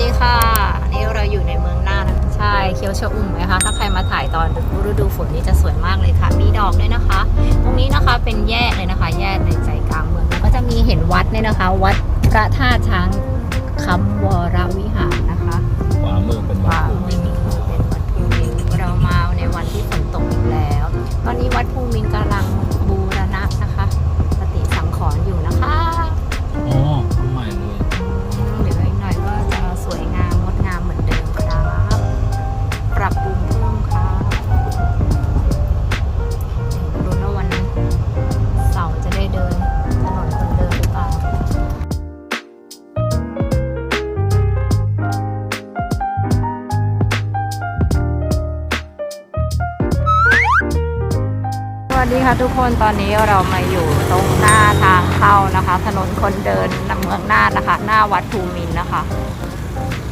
ดีค่ะ นี่เราอยู่ในเมืองน่านนะคะใช่เคียวชะอุ่มไหมคะ ถ้าใครมาถ่ายตอนฤดูฝนนี่จะสวยมากเลยค่ะ มีดอกด้วยนะคะ ตรงนี้นะคะเป็นแยกเลยนะคะ แยกในใจกลางเมืองแล้วก็จะมีเห็นวัดเนี่ยนะคะ วัดพระธาตุช้างคำวรวิหาร วัสดีค่ะทุกคนตอนนี้เรามาอยู่ตรงหน้าทางเข้านะคะ ถนนคนเดินเมืองน่านนะคะ หน้าวัดภูมินนะคะ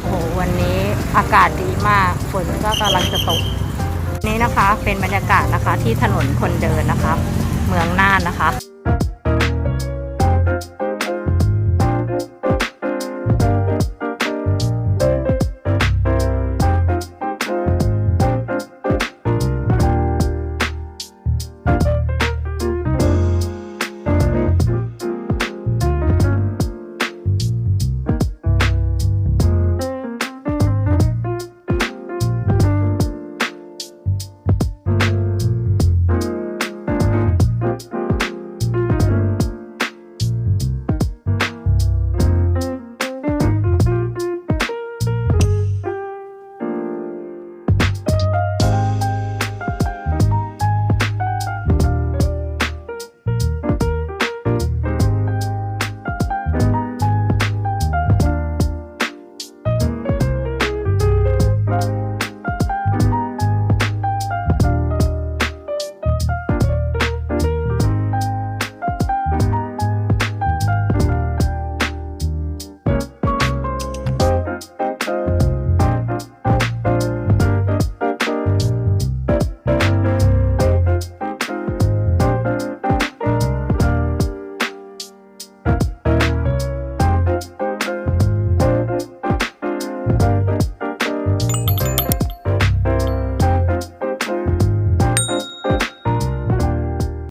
โอ้โหวันนี้อากาศดีมากฝนก็กำลังจะตกนี้นะคะเป็นบรรยากาศนะคะที่ถนนคนเดินนะคะ เมืองน่านนะคะ